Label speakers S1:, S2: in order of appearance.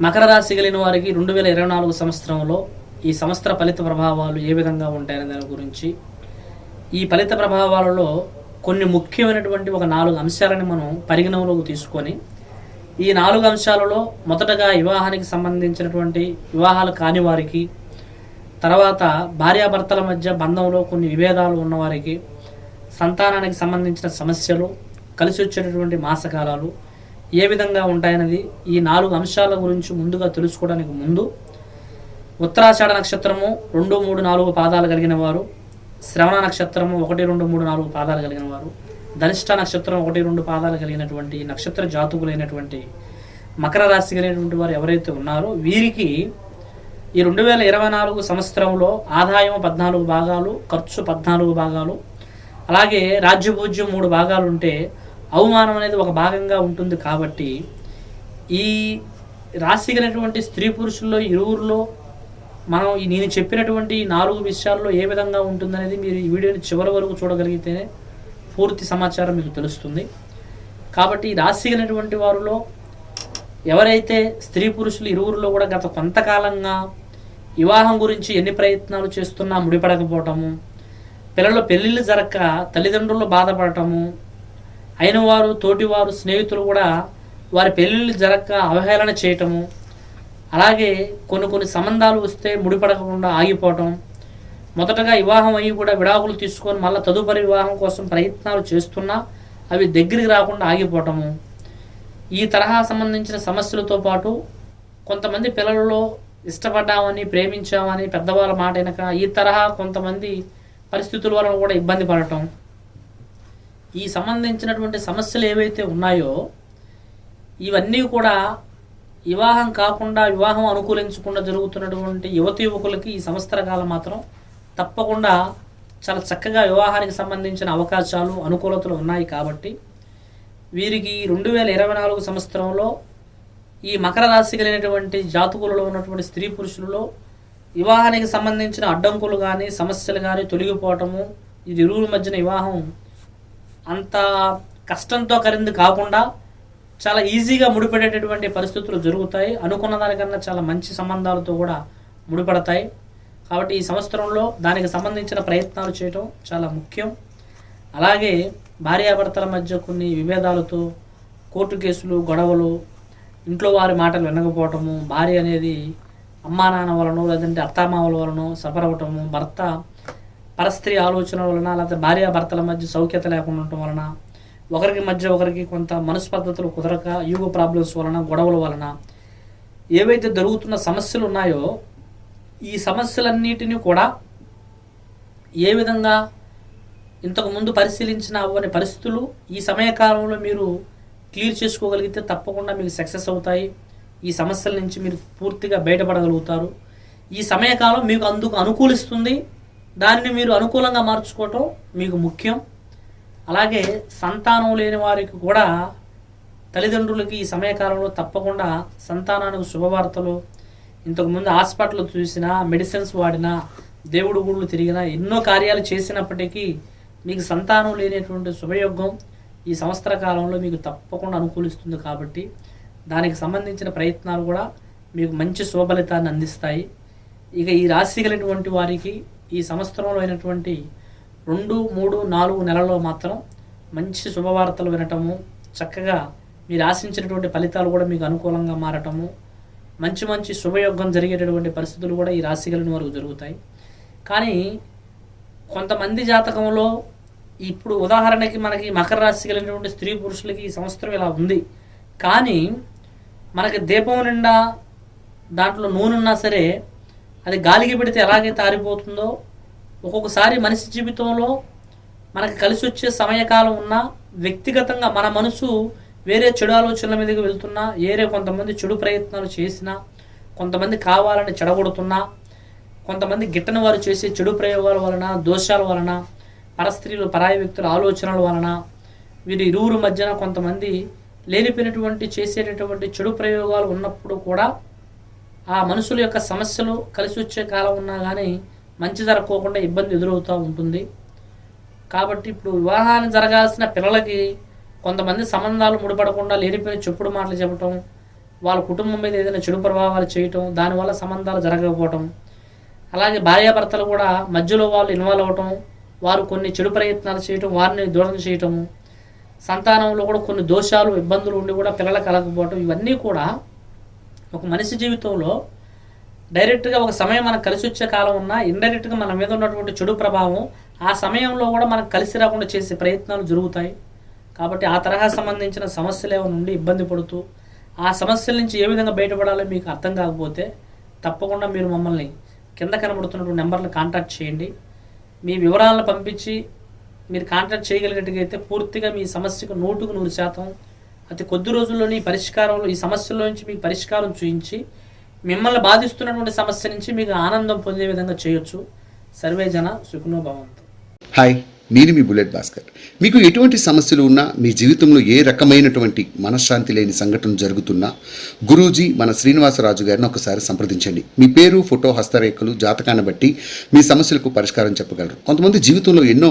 S1: మకర రాశి కలిగిన వారికి రెండు వేల ఇరవై నాలుగు సంవత్సరంలో ఈ సంవత్సర ఫలిత ప్రభావాలు ఏ విధంగా ఉంటాయనే దాని గురించి. ఈ ఫలిత ప్రభావాలలో కొన్ని ముఖ్యమైనటువంటి ఒక నాలుగు అంశాలను మనం పరిగణనలోకి తీసుకొని ఈ నాలుగు అంశాలలో మొదటగా వివాహానికి సంబంధించినటువంటి వివాహాలు కాని వారికి తర్వాత భార్యాభర్తల మధ్య బంధంలో కొన్ని విభేదాలు ఉన్నవారికి సంతానానికి సంబంధించిన సమస్యలు కలిసి వచ్చేటటువంటి మాసకాలాలు ఏ విధంగా ఉంటాయనేది ఈ నాలుగు అంశాల గురించి ముందుగా తెలుసుకోవడానికి ముందు ఉత్తరాషాఢ నక్షత్రము రెండు మూడు నాలుగు పాదాలు కలిగిన వారు శ్రవణ నక్షత్రము ఒకటి రెండు మూడు నాలుగు పాదాలు కలిగిన వారు ధనిష్ట నక్షత్రం ఒకటి రెండు పాదాలు కలిగినటువంటి నక్షత్ర జాతకులైనటువంటి మకర రాశి కలిగినటువంటి వారు ఎవరైతే ఉన్నారో వీరికి ఈ రెండు వేల ఇరవై నాలుగు సంవత్సరంలో ఆదాయం పద్నాలుగు భాగాలు ఖర్చు పద్నాలుగు భాగాలు అలాగే రాజ్యపూజ్యం మూడు భాగాలు ఉంటే అవమానం అనేది ఒక భాగంగా ఉంటుంది కాబట్టి ఈ రాశి కలిగినటువంటి స్త్రీ పురుషుల్లో ఇరువురిలో మనం ఈ నేను చెప్పినటువంటి ఈ నాలుగు విషయాల్లో ఏ విధంగా ఉంటుందనేది మీరు ఈ వీడియోని చివరి వరకు చూడగలిగితేనే పూర్తి సమాచారం మీకు తెలుస్తుంది. కాబట్టి రాశి కలిగినటువంటి వారిలో ఎవరైతే స్త్రీ పురుషులు ఇరువురిలో కూడా గత కొంతకాలంగా వివాహం గురించి ఎన్ని ప్రయత్నాలు చేస్తున్నా ముడిపడకపోవటము పిల్లల పెళ్ళిళ్ళు జరగక తల్లిదండ్రులు బాధపడటము అయిన వారు తోటివారు స్నేహితులు కూడా వారి పెళ్ళిళ్ళు జరగక అవహేళన చేయటము అలాగే కొన్ని కొన్ని సంబంధాలు వస్తే ముడిపడకుండా ఆగిపోవటం మొదటగా వివాహం అయ్యి కూడా విడాకులు తీసుకొని మళ్ళీ తదుపరి వివాహం కోసం ప్రయత్నాలు చేస్తున్నా అవి దగ్గరికి రాకుండా ఆగిపోవటము. ఈ తరహా సంబంధించిన సమస్యలతో పాటు కొంతమంది పిల్లలలో ఇష్టపడ్డామని ప్రేమించామని పెద్దవాళ్ళ మాట వెనక ఈ తరహా కొంతమంది పరిస్థితుల వలన కూడా ఇబ్బంది పడటం. ఈ సంబంధించినటువంటి సమస్యలు ఏవైతే ఉన్నాయో ఇవన్నీ కూడా వివాహం కాకుండా వివాహం అనుకూలించకుండా జరుగుతున్నటువంటి యువత యువకులకి ఈ సంవత్సర కాలం మాత్రం తప్పకుండా చాలా చక్కగా వివాహానికి సంబంధించిన అవకాశాలు అనుకూలతలు ఉన్నాయి కాబట్టి వీరికి రెండు వేల ఇరవై నాలుగు సంవత్సరంలో ఈ మకర రాశి కలిగినటువంటి జాతకులలో ఉన్నటువంటి స్త్రీ పురుషులలో వివాహానికి సంబంధించిన అడ్డంకులు కానీ సమస్యలు కానీ తొలగిపోవటము ఇది ఇరువుల మధ్యన వివాహం అంత కష్టంతో కరింది కాకుండా చాలా ఈజీగా ముడిపడేటటువంటి పరిస్థితులు జరుగుతాయి. అనుకున్న దానికన్నా చాలా మంచి సంబంధాలతో కూడా ముడిపడతాయి. కాబట్టి ఈ సంవత్సరంలో దానికి సంబంధించిన ప్రయత్నాలు చేయటం చాలా ముఖ్యం. అలాగే భార్యాభర్తల మధ్య కొన్ని విభేదాలతో కోర్టు కేసులు గొడవలు ఇంట్లో వారి మాటలు వినకపోవటము భార్య అనేది అమ్మా నాన్న వలన లేదంటే అత్తామామల వలన సఫర్ అవ్వటము భర్త పరస్త్రీ ఆలోచన వలన లేకపోతే భార్యాభర్తల మధ్య సౌఖ్యత లేకుండా ఉండటం వలన ఒకరికి మధ్య ఒకరికి కొంత మనస్పర్ధతలు కుదరక యూగో ప్రాబ్లమ్స్ వలన గొడవల వలన ఏవైతే జరుగుతున్న సమస్యలు ఉన్నాయో ఈ సమస్యలన్నిటినీ కూడా ఏ విధంగా ఇంతకు ముందు పరిశీలించిన అవ్వని పరిస్థితులు ఈ సమయకాలంలో మీరు క్లియర్ చేసుకోగలిగితే తప్పకుండా మీకు సక్సెస్ అవుతాయి. ఈ సమస్యల నుంచి మీరు పూర్తిగా బయటపడగలుగుతారు. ఈ సమయకాలం మీకు అందుకు అనుకూలిస్తుంది. దాన్ని మీరు అనుకూలంగా మార్చుకోవటం మీకు ముఖ్యం. అలాగే సంతానం లేని వారికి కూడా తల్లిదండ్రులకి ఈ సమయకాలంలో తప్పకుండా సంతానానికి శుభవార్తలు. ఇంతకుముందు హాస్పిటల్ చూసినా మెడిసిన్స్ వాడినా దేవుడు గుళ్ళు తిరిగినా ఎన్నో కార్యాలు చేసినప్పటికీ మీకు సంతానం లేనటువంటి శుభయోగం ఈ సంవత్సర కాలంలో మీకు తప్పకుండా అనుకూలిస్తుంది కాబట్టి దానికి సంబంధించిన ప్రయత్నాలు కూడా మీకు మంచి శుభఫలితాన్ని అందిస్తాయి. ఇక ఈ రాశి కలిగినటువంటి వారికి ఈ సంవత్సరంలో అయినటువంటి రెండు మూడు నాలుగు నెలల్లో మాత్రం మంచి శుభవార్తలు వినటము చక్కగా మీరు ఆశించినటువంటి ఫలితాలు కూడా మీకు అనుకూలంగా మారటము మంచి మంచి శుభయోగం జరిగేటటువంటి పరిస్థితులు కూడా ఈ రాశి కలిగిన వరకు జరుగుతాయి. కానీ కొంతమంది జాతకంలో ఇప్పుడు ఉదాహరణకి మనకి మకర రాశి కలిగినటువంటి స్త్రీ పురుషులకి ఈ సంవత్సరం ఇలా ఉంది. కానీ మనకి దీపం నిండా దాంట్లో నూనె ఉన్నా సరే అది గాలికి పెడితే ఎలాగైతే ఆరిపోతుందో ఒక్కొక్కసారి మనిషి జీవితంలో మనకు కలిసి వచ్చే సమయకాలం ఉన్నా వ్యక్తిగతంగా మన మనసు వేరే చెడు ఆలోచనల మీదకి వెళ్తున్నా వేరే కొంతమంది చెడు ప్రయత్నాలు చేసినా కొంతమంది కావాలని చెడగొడుతున్నా కొంతమంది గిట్టని వారు చేసే చెడు ప్రయోగాల వలన దోషాల వలన పరస్త్రీలు పరాయి వ్యక్తుల ఆలోచనల వలన వీరి ఇరువురు మధ్యన కొంతమంది లేనిపోయినటువంటి చేసేటటువంటి చెడు ప్రయోగాలు ఉన్నప్పుడు కూడా ఆ మనుషుల యొక్క సమస్యలు కలిసి వచ్చే కాలం ఉన్నా కానీ మంచి జరగకోకుండా ఇబ్బంది ఎదురవుతూ ఉంటుంది. కాబట్టి ఇప్పుడు వివాహాన్ని జరగాల్సిన పిల్లలకి కొంతమంది సంబంధాలు ముడిపడకుండా లేనిపోయిన చెప్పుడు మాటలు చెప్పటం వాళ్ళ కుటుంబం మీద ఏదైనా చెడు ప్రభావాలు చేయటం దానివల్ల సంబంధాలు జరగకపోవటం అలాగే భార్యాభర్తలు కూడా మధ్యలో వాళ్ళు ఇన్వాల్వ్ అవటం వారు కొన్ని చెడు ప్రయత్నాలు చేయటం వారిని దూరం చేయటము సంతానంలో కూడా కొన్ని దోషాలు ఇబ్బందులు ఉండి కూడా పిల్లలకు కలగకపోవటం ఇవన్నీ కూడా ఒక మనిషి జీవితంలో డైరెక్ట్గా ఒక సమయం మనకు కలిసి వచ్చే కాలం ఉన్నా ఇండైరెక్ట్గా మన మీద ఉన్నటువంటి చెడు ప్రభావం ఆ సమయంలో కూడా మనకు కలిసి రాకుండా చేసే ప్రయత్నాలు జరుగుతాయి. కాబట్టి ఆ తరహా సంబంధించిన సమస్యలు ఏమైనా ఉండి ఇబ్బంది పడుతూ ఆ సమస్యల నుంచి ఏ విధంగా బయటపడాలో మీకు అర్థం కాకపోతే తప్పకుండా మీరు మమ్మల్ని కింద కనబడుతున్నటువంటి నెంబర్లు కాంటాక్ట్ చేయండి. మీ వివరాలను పంపించి మీరు కాంటాక్ట్ చేయగలిగినట్టుగైతే పూర్తిగా మీ సమస్యకు నూటుకు నూరు శాతం అతి కొద్ది రోజుల్లోని ఈ పరిష్కారంలో ఈ సమస్యల నుంచి మీకు పరిష్కారం చూపించి మిమ్మల్ని బాధిస్తున్నటువంటి సమస్య నుంచి మీకు ఆనందం పొందే విధంగా చేయొచ్చు. సర్వే జన సుఖనో భవంతు.
S2: హాయ్ నేను మీ బుల్లెట్ భాస్కర్. మీకు ఎటువంటి సమస్యలు ఉన్నా మీ జీవితంలో ఏ రకమైనటువంటి మనశ్శాంతి లేని సంఘటన జరుగుతున్నా గురూజీ మన శ్రీనివాసరాజు గారిని ఒకసారి సంప్రదించండి. మీ పేరు ఫోటో హస్తరేఖలు జాతకాన్ని బట్టి మీ సమస్యలకు పరిష్కారం చెప్పగలరు. కొంతమంది జీవితంలో ఎన్నో